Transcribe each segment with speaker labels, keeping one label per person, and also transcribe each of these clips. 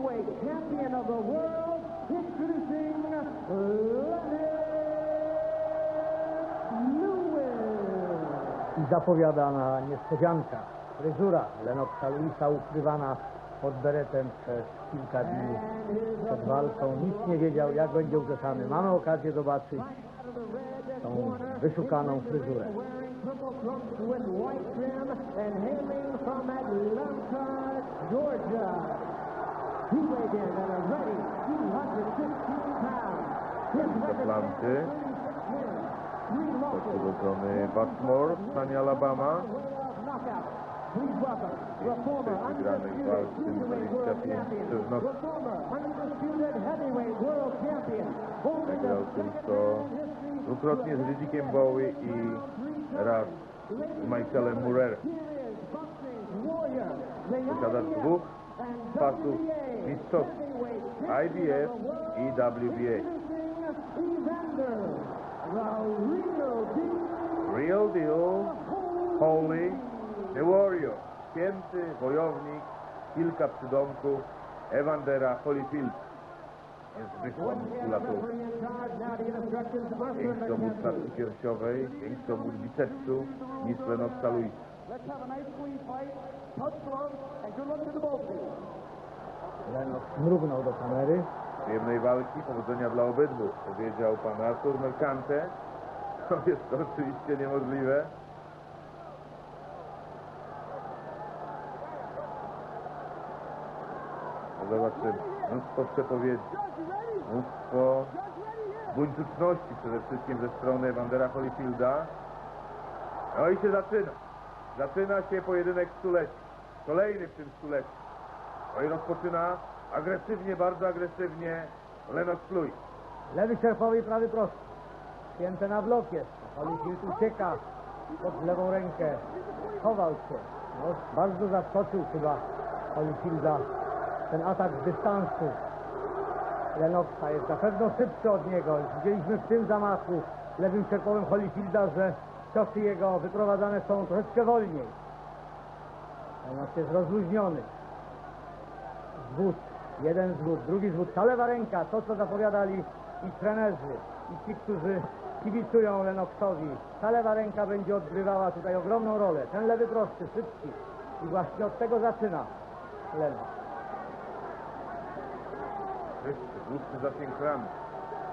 Speaker 1: heavyweight champion of the world, introducing Lennox Lewis.
Speaker 2: I zapowiadana niespodzianka. Fryzura Lenoksa Luisa ukrywana pod beretem przez kilka dni przed walką. Nic nie wiedział, jak będzie uczesany. Mamy okazję zobaczyć tą wyszukaną fryzurę.
Speaker 1: Georgia. He weighed in at a ready 215 pounds. His record
Speaker 3: Atlanty.
Speaker 1: Three losses.
Speaker 3: Urodzony Watmore w stanie Alabama.
Speaker 1: cruiserweight world
Speaker 3: 25
Speaker 1: champion,
Speaker 3: przez noc. Wygrał tylko dwukrotnie z Ridickiem Bowie i raz z Michaelem Murer.
Speaker 1: Here is boxing's warrior, the
Speaker 3: Posiada dwóch
Speaker 1: WBA
Speaker 3: mistrzowskich IBF i WBA.
Speaker 1: real deal
Speaker 3: holy, the warrior, święty wojownik, kilka przydomków, Evandera Holyfield. Niezwykła muskulatura. Większy obwód klatki piersiowej, większy obwód bicepsu niż Lenoxa Luisa.
Speaker 1: Let's have a nice squeeze fight. Touch gloves and good luck to the both of you.
Speaker 2: Lenox mrugnął do kamery.
Speaker 3: Przyjemnej walki, powodzenia dla obydwu, powiedział pan Artur Mercante. To jest to oczywiście niemożliwe. No Zobaczymy. Mnóstwo przepowiedzi, mnóstwo buńczuczności przede wszystkim ze strony Wandera Holyfielda. No i się zaczyna. Zaczyna się pojedynek stulecia. Kolejny w tym stuleciu. No i rozpoczyna agresywnie, bardzo agresywnie Lennox Lewis.
Speaker 2: Lewy sierpowy i prawy prosty. Święte na blok jest. Holyfield ucieka pod lewą rękę. Chował się. No, bardzo zaskoczył chyba Holyfielda ten atak z dystansu. Lennoxa jest na pewno szybszy od niego. Widzieliśmy w tym zamachu lewym sierpowym Holyfielda, że ciosy jego wyprowadzane są troszeczkę wolniej. Lennox jest rozluźniony. Zwód, jeden zwód, drugi zwód, ta lewa ręka, to co zapowiadali i trenerzy, i ci, którzy kibicują Lennoxowi. Ta lewa ręka będzie odgrywała tutaj ogromną rolę. Ten lewy prosty, szybki. I właśnie od tego zaczyna Lennox.
Speaker 3: Wyższy, dłuższy zasięg ram.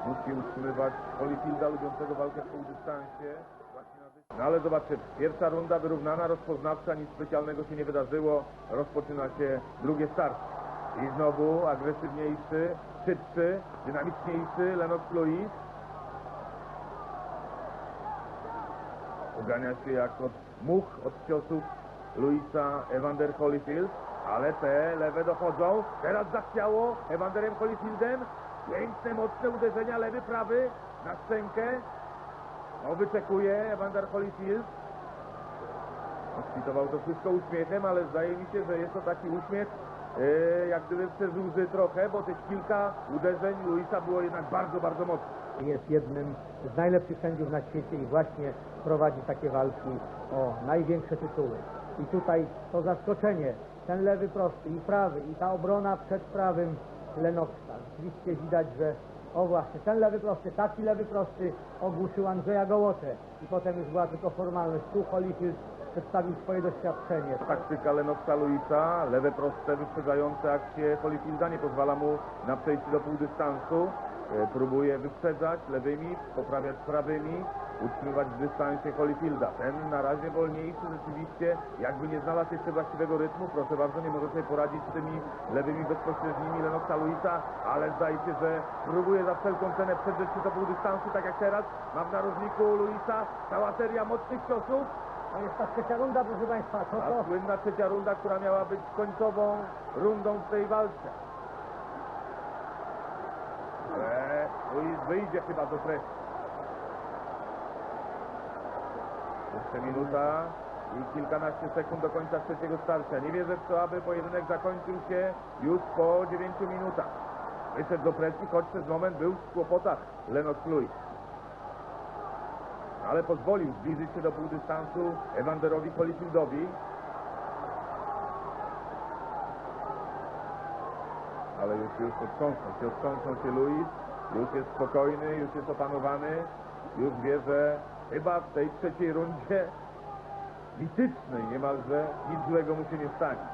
Speaker 3: Musi utrzymywać Holyfielda lubiącego walkę w półdystansie. No ale zobaczymy. Pierwsza runda wyrównana, rozpoznawcza, nic specjalnego się nie wydarzyło. Rozpoczyna się drugie starcie. I znowu agresywniejszy, szybszy, dynamiczniejszy Lennox Lewis. Ugania się jak od much od ciosów Luisa Evander Holyfield, ale te lewe dochodzą. Teraz zachciało Evanderem Holyfieldem. Piękne, mocne uderzenia, lewy, prawy na szczękę. No, wyczekuje Evander Holyfield. Kwitował to wszystko uśmiechem, ale zdaje mi się, że jest to taki uśmiech e, jak gdyby przez łzy trochę, bo tych kilka uderzeń Luisa było jednak bardzo, bardzo mocnych.
Speaker 2: Jest jednym z najlepszych sędziów na świecie i właśnie prowadzi takie walki o największe tytuły. I tutaj to zaskoczenie, ten lewy prosty i prawy i ta obrona przed prawym Lennoxa. Rzeczywiście widać, że o właśnie, ten lewy prosty, taki lewy prosty ogłuszył Andrzeja Gołotę i potem już była tylko formalność. Tu Holyfield przedstawił swoje doświadczenie.
Speaker 3: Taktyka Lenoxa Luisa, lewe proste, wyprzedzające akcje Holyfielda nie pozwala mu na przejście do półdystansu. E, Próbuje wyprzedzać lewymi, poprawiać prawymi, utrzymywać w dystansie Holyfielda. Ten na razie wolniejszy rzeczywiście, jakby nie znalazł jeszcze właściwego rytmu, proszę bardzo, nie może sobie poradzić z tymi lewymi bezpośrednimi Lenoxa Luisa, ale zdaje się, że próbuje za wszelką cenę przedrzeć się do półdystansu, tak jak teraz. Ma w narożniku Luisa cała seria mocnych ciosów.
Speaker 2: To jest ta trzecia runda, proszę Państwa. To,
Speaker 3: A
Speaker 2: to,
Speaker 3: słynna trzecia runda, która miała być końcową rundą w tej walce. Ale Luis wyjdzie chyba do presji. Jeszcze minuta i kilkanaście sekund do końca trzeciego starcia. Nie wierzę w to, aby pojedynek zakończył się już po dziewięciu minutach. Wyszedł do presji, choć przez moment był w kłopotach Lennox Lewis. Ale pozwolił zbliżyć się do półdystansu Evanderowi Holyfieldowi. A ale już, już otrząsnął się, otrząsnął się Luis, już jest spokojny, już jest opanowany, już wie, że chyba w tej trzeciej rundzie mitycznej niemalże nic złego mu się nie stanie.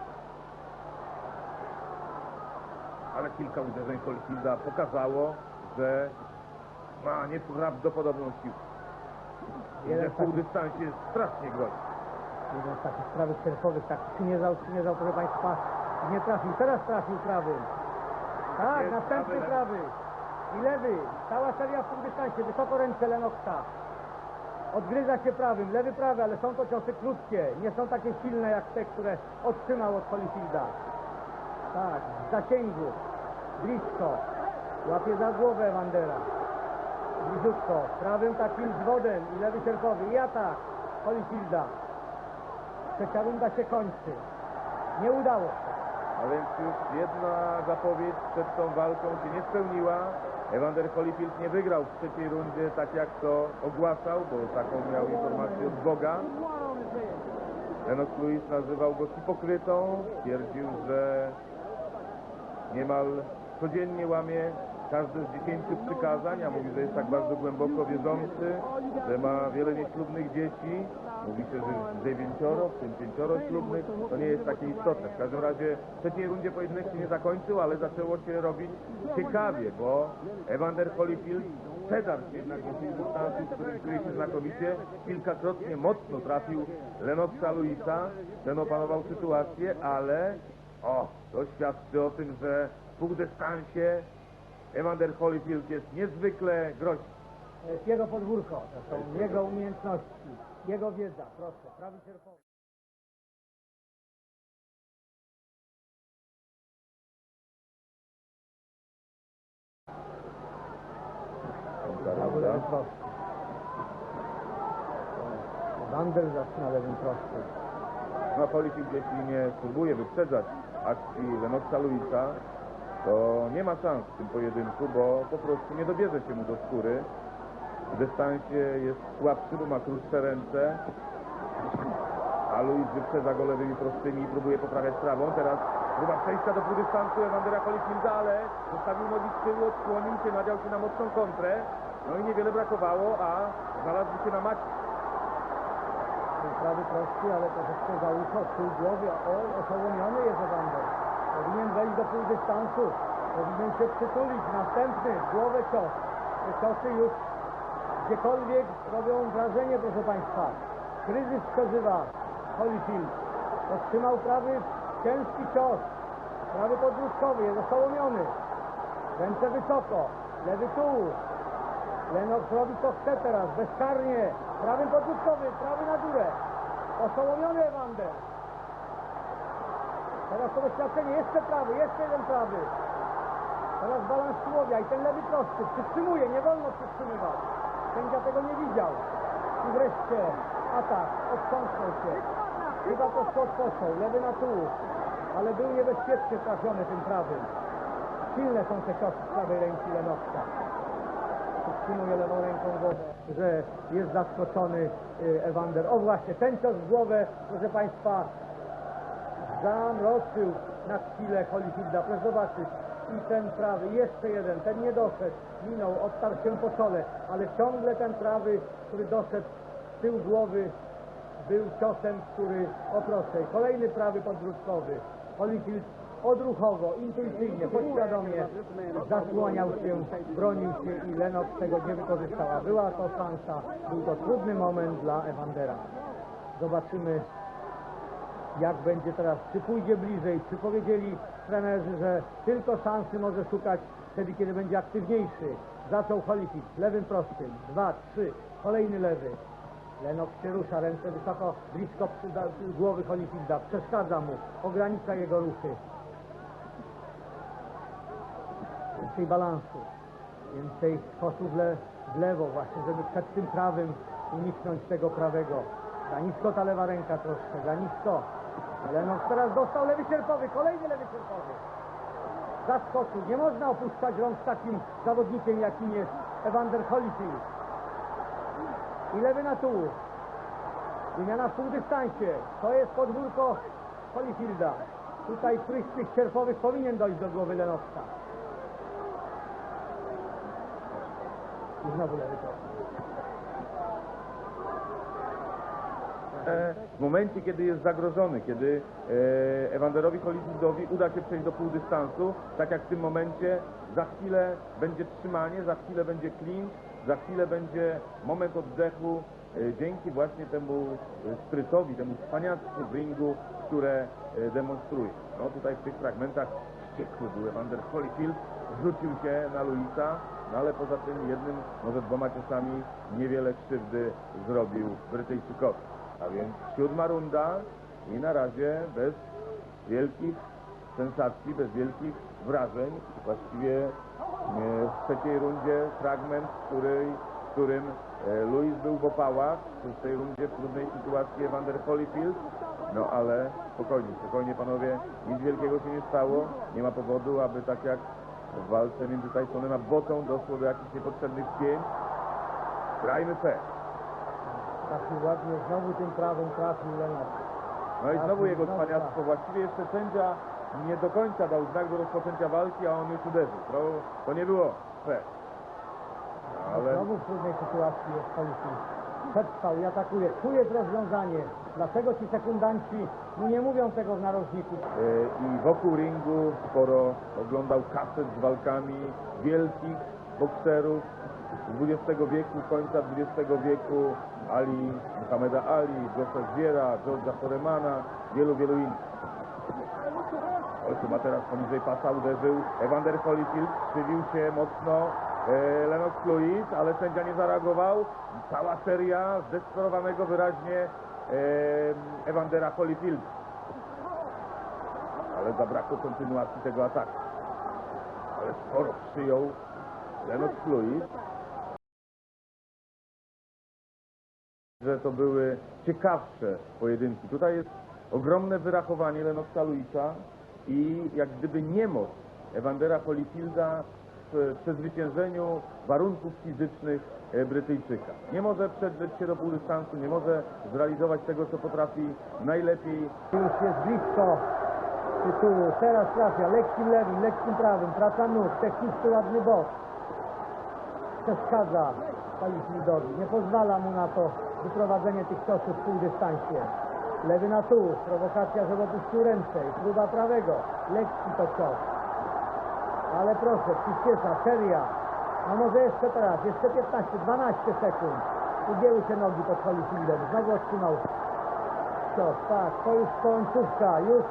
Speaker 3: Ale kilka uderzeń Holyfielda pokazało, że ma nieprawdopodobną siłę.
Speaker 2: Jeden
Speaker 3: w
Speaker 2: z takich,
Speaker 3: półdystansie jest strasznie groźny.
Speaker 2: jeden z takich prawych sercowych, tak przymierzał, przymierzał, proszę Państwa, nie trafił. Teraz trafił prawym. Tak,
Speaker 3: Jest
Speaker 2: następny
Speaker 3: prawy,
Speaker 2: prawy. I lewy. Cała seria w półdystansie. Wysoko ręce Lenoksa. Odgryza się prawym, lewy, prawy, ale są to ciosy krótkie. Nie są takie silne jak te, które otrzymał od Holyfielda. Tak, w zasięgu. Blisko. Łapie za głowę Wandera. Bliziutko. Prawym takim zwodem i lewy sierpowy. I atak Holyfielda. Trzecia runda się kończy. Nie udało się.
Speaker 3: A więc już jedna zapowiedź przed tą walką się nie spełniła. Evander Holyfield nie wygrał w trzeciej rundzie tak jak to ogłaszał, bo taką miał informację od Boga. Lennox Lewis nazywał go hipokrytą. Twierdził, że niemal codziennie łamie każde z dziesięciu przykazań, a mówi, że jest tak bardzo głęboko wierzący, że ma wiele nieślubnych dzieci. Mówi się, że dziewięcioro, w tym pięcioro ślubnych. To nie jest takie istotne. W każdym razie w trzeciej rundzie pojedynek się nie zakończył, ale zaczęło się robić ciekawie, bo Evander Holyfield przedarł się jednak dystansów, który czuje się znakomicie. Kilkakrotnie mocno trafił Lennoxa Luisa. Ten opanował sytuację, ale o, to świadczy o tym, że w półdystansie Evander Holyfield jest niezwykle groźny.
Speaker 2: To jest jego podwórko. To są jego umiejętności. Jego wiedza. Proszę. Prawy sierpowy. Prawy lewy prosty. Wander zaczyna lewym prostym.
Speaker 3: No Holyfield jeśli nie spróbuje wyprzedzać akcji Lennoxa Luisa, to nie ma szans w tym pojedynku, bo po prostu nie dobierze się mu do skóry. W dystansie jest słabszy, bo ma krótsze ręce, a Luis wyprzedza go lewymi prostymi i próbuje poprawiać prawą. Teraz próba przejścia do półdystansu Evandera Holyfielda, ale zostawił nogi z tyłu, odsłonił się, nadział się na mocną kontrę. No i niewiele brakowało, a znalazł się na macie.
Speaker 2: Prawy prosty, ale troszeczkę za ucho, z tyłu głowy. O, oszołomiony jest Wander. Powinien wejść do półdystansu. Powinien się przytulić. Następny, głowę cios. Te ciosy już gdziekolwiek robią wrażenie, proszę Państwa. Kryzys przeżywa Holyfield. Otrzymał prawy ciężki cios. Prawy podbródkowy, jest oszołomiony. Ręce wysoko, lewy tułów. Lennox robi co chce teraz, bezkarnie. Prawym podbródkowy, prawy na górę. Oszołomiony Evander. Teraz to doświadczenie, jeszcze prawy, jeszcze jeden prawy. Teraz balans tułowia i ten lewy prosty. Przytrzymuje, nie wolno przytrzymywać. Sędzia tego nie widział. I wreszcie atak, otrząsnął się. Chyba troszkę odpoczął, lewy na tułów. Ale był niebezpiecznie trafiony tym prawym. Silne są te ciosy z prawej ręki Lennoxa przytrzymuje lewą ręką głowę, że jest zaskoczony y, Evander. O właśnie, ten cios w głowę, proszę Państwa, zamroczył na chwilę Holyfielda. Proszę zobaczyć. I ten prawy, jeszcze jeden, ten nie doszedł, minął, odtarł się po czole, ale ciągle ten prawy, który doszedł z tyłu głowy, był ciosem, który, o proszę, kolejny prawy podbródkowy. Holyfield odruchowo, intuicyjnie, podświadomie zasłaniał się, bronił się i Lennox tego nie wykorzystała. Była to szansa, był to trudny moment dla Evandera. Zobaczymy, jak będzie teraz, czy pójdzie bliżej, czy powiedzieli trenerzy, że tylko szansy może szukać wtedy, kiedy będzie aktywniejszy. Zaczął Holyfield, lewym prostym, dwa, trzy, kolejny lewy. Lennox się rusza, ręce wysoko, blisko przy, da, głowy Holyfielda, przeszkadza mu, ogranicza jego ruchy. Więcej balansu, więcej le, w lewo właśnie, żeby przed tym prawym uniknąć tego prawego. Za nisko ta lewa ręka troszkę, za nisko. Lennox teraz dostał lewy sierpowy, kolejny lewy sierpowy. Zaskoczył, nie można opuszczać rąk z takim zawodnikiem, jakim jest Evander Holyfield. I lewy na tułów. Wymiana w półdystansie. To jest podwórko Holyfielda. Tutaj któryś z tych sierpowych powinien dojść do głowy Lenoksa. I znowu lewy krok.
Speaker 3: E, w momencie, kiedy jest zagrożony, kiedy e, Ewanderowi Holyfieldowi uda się przejść do półdystansu, tak jak w tym momencie, za chwilę będzie trzymanie, za chwilę będzie clinch, za chwilę będzie moment oddechu, e, dzięki właśnie temu e, sprytowi, temu wspaniactwu w ringu, które e, demonstruje. No tutaj w tych fragmentach wściekły był Evander Holyfield, rzucił się na Luisa, no ale poza tym jednym, może dwoma ciosami niewiele krzywdy zrobił Brytyjczykowi. A więc siódma runda i na razie bez wielkich sensacji, bez wielkich wrażeń. Właściwie e, w trzeciej rundzie fragment, w, której, w którym e, Luis był w opałach, w tej rundzie w trudnej sytuacji Evander Holyfield. No ale spokojnie, spokojnie panowie, nic wielkiego się nie stało. Nie ma powodu, aby tak jak w walce między Tysonem a Botą doszło do jakichś niepotrzebnych spięć. Grajmy fair.
Speaker 2: Trafił ładnie, znowu tym prawym trafił Lenoks.
Speaker 3: No i znowu jego cwaniactwo. Właściwie jeszcze sędzia nie do końca dał znak do rozpoczęcia walki, a on już uderzył. To, to nie było fair. Ale
Speaker 2: Znowu w trudnej sytuacji jest Holyfield. Przetrwał i atakuje. Tu jest rozwiązanie. Dlaczego ci sekundanci nie mówią tego w narożniku?
Speaker 3: e, i wokół ringu sporo oglądał kaset z walkami wielkich bokserów XX wieku, końca XX wieku, Ali, Muhammeda Ali, Joseph Zwiera, George'a Foremana, wielu, wielu innych. Oj, chyba teraz poniżej pasa uderzył Evander Holyfield, krzywił się mocno e, Lennox Lewis, ale sędzia nie zareagował. Cała seria zdesperowanego wyraźnie e, Evandera Holyfield. Ale zabrakło kontynuacji tego ataku. Ale sporo przyjął Lennox Lewis. Że to były ciekawsze pojedynki. Tutaj jest ogromne wyrachowanie Lenoxa Luisa i jak gdyby niemoc Evandera Holyfielda w przezwyciężeniu warunków fizycznych e, Brytyjczyka. Nie może przedrzeć się do półdystansu, nie może zrealizować tego, co potrafi najlepiej.
Speaker 2: Już jest blisko tytułu. Teraz trafia lekkim lewym, lekkim prawym. Praca nóg, techniczny ładny bok. Przeszkadza Holyfieldowi. Nie pozwala mu na to wyprowadzenie tych ciosów w półdystansie. Lewy na tułów, prowokacja, żeby opuścił ręce i próba prawego. Lekki to cios. Ale proszę, przyspiesza, seria. No może jeszcze teraz, jeszcze 15, 12 sekund. Ugięły się nogi pod Holyfieldem. Znowu otrzymał cios, tak, to już końcówka, już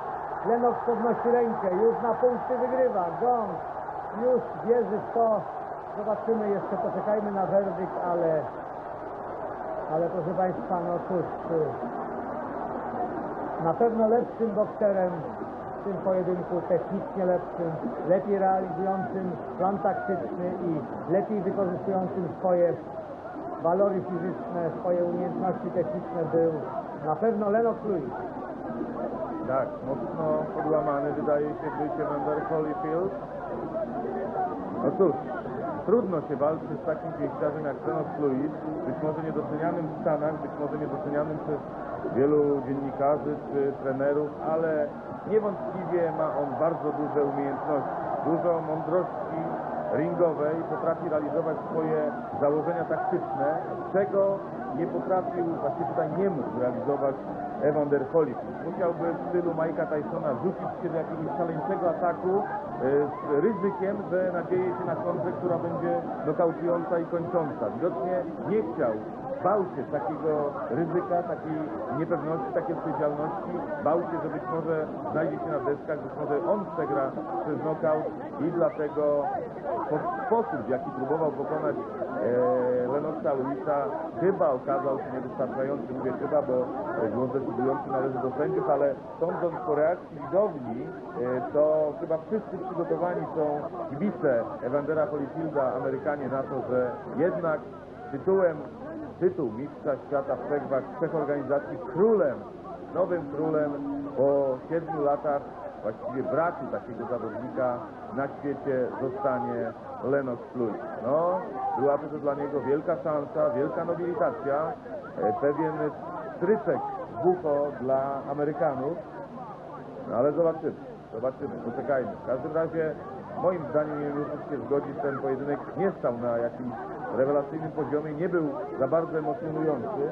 Speaker 2: Lennox podnosi rękę, już na punkty wygrywa, gong, już wierzy w to, zobaczymy jeszcze, poczekajmy na werdykt, ale, ale proszę Państwa, no cóż, na pewno lepszym bokserem w tym pojedynku, technicznie lepszym, lepiej realizującym plan taktyczny i lepiej wykorzystującym swoje walory fizyczne, swoje umiejętności techniczne był na pewno Lennox Lewis.
Speaker 3: Tak, mocno podłamany wydaje się być Evander Holyfield. No cóż, trudno się walczy z takim pięściarzem jak Lennox Lewis, być może niedocenianym w Stanach, być może niedocenianym przez wielu dziennikarzy czy trenerów, ale niewątpliwie ma on bardzo duże umiejętności, dużo mądrości ringowej, potrafi realizować swoje założenia taktyczne, czego nie potrafił, właśnie tutaj nie mógł realizować Evander Holyfield. Musiałby w stylu Mike'a Tysona rzucić się do jakiegoś szaleńczego ataku e, z ryzykiem, że nadzieje się na kontrę, która będzie nokautująca i kończąca. Widocznie nie chciał, bał się takiego ryzyka, takiej niepewności, takiej odpowiedzialności. Bał się, że być może znajdzie się na deskach, być może on przegra przez knockout i dlatego po sposób, w jaki próbował pokonać e, Lennoxa Luisa, chyba okazał się niewystarczający. Mówię chyba, bo głos decydujący należy do sędziów, ale sądząc po reakcji widowni, e, to chyba wszyscy przygotowani są kibice Evandera Holyfielda, Amerykanie na to, że jednak tytułem tytuł mistrza świata w przegwach trzech organizacji królem, nowym królem po siedmiu latach właściwie braku takiego zawodnika na świecie zostanie Lennox Lewis. No, byłaby to dla niego wielka szansa, wielka nobilitacja, e, pewien stryczek w ucho dla Amerykanów. No ale zobaczymy, zobaczymy, poczekajmy. W każdym razie, moim zdaniem, nie mógł się zgodzić, ten pojedynek nie stał na jakimś rewelacyjnym poziomie, nie był za bardzo emocjonujący.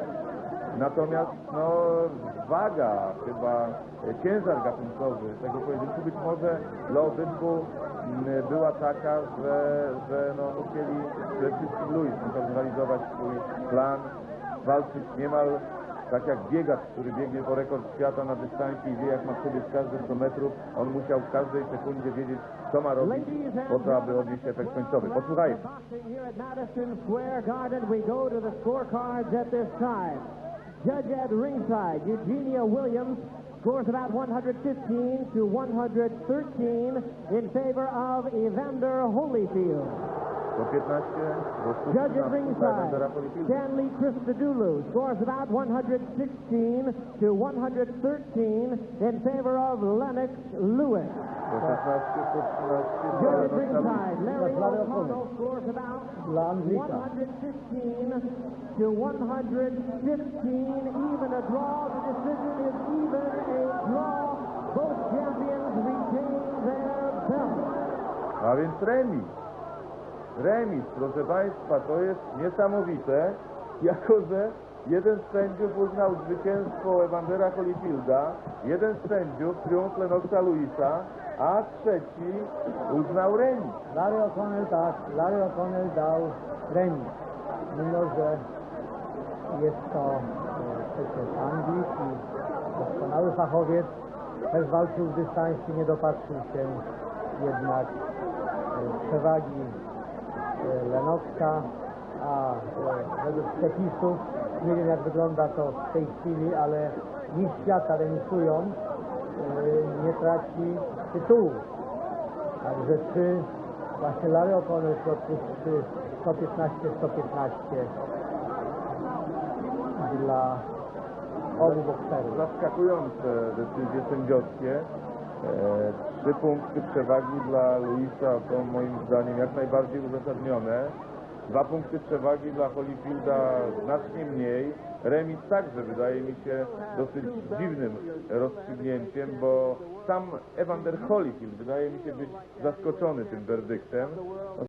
Speaker 3: Natomiast no, waga, chyba e, ciężar gatunkowy tego pojedynku być może dla obydwu m, była taka, że, że no, musieli przede wszystkim Luis zrealizować swój plan, walczyć niemal tak jak biegacz, który biegnie po rekord świata na dystansie i wie jak ma przebiec każde 100 metrów, on musiał w każdej sekundzie wiedzieć, co ma robić po to, aby odnieść efekt końcowy. Posłuchajmy.
Speaker 1: Judge at ringside, Eugenia Williams scores about 115 to 113 in favor of Evander Holyfield.
Speaker 3: Po 15 do
Speaker 1: Judge at
Speaker 3: 16
Speaker 1: ringside. Stanley Christodoulou scores about 116 to 113 in favor of Lennox Lewis.
Speaker 3: Po 16 po 13
Speaker 1: Judge at ringside, Larry
Speaker 2: O'Connell
Speaker 1: scores about
Speaker 2: Dla Anglika.
Speaker 1: 115 to 115, even a draw. The decision is even a draw. Both champions retain their belts.
Speaker 3: A więc remis. Remis, proszę Państwa, to jest niesamowite, jako że jeden z sędziów uznał zwycięstwo Evandera Holyfielda, jeden z sędziów triumf Lennoxa Luisa, a trzeci uznał remis.
Speaker 2: Larry O'Connell tak, Larry O'Connell dał remis, mimo że jest to e, przecież Anglik i doskonały fachowiec, też walczył w dystansie, nie dopatrzył się jednak e, przewagi e, Lennoxa, a e, według przepisów, nie wiem jak wygląda to w tej chwili, ale nikt świata remisując e, nie traci tytułu. Także czy właśnie Larry O'Connell w środku czy 115-115 dla obu bokserów.
Speaker 3: Zaskakujące decyzje sędziowskie. E, trzy punkty przewagi dla Luisa są moim zdaniem jak najbardziej uzasadnione. Dwa punkty przewagi dla Holyfielda znacznie mniej. Remis także wydaje mi się dosyć dziwnym rozstrzygnięciem, bo sam Evander Holyfield wydaje mi się być zaskoczony tym werdyktem.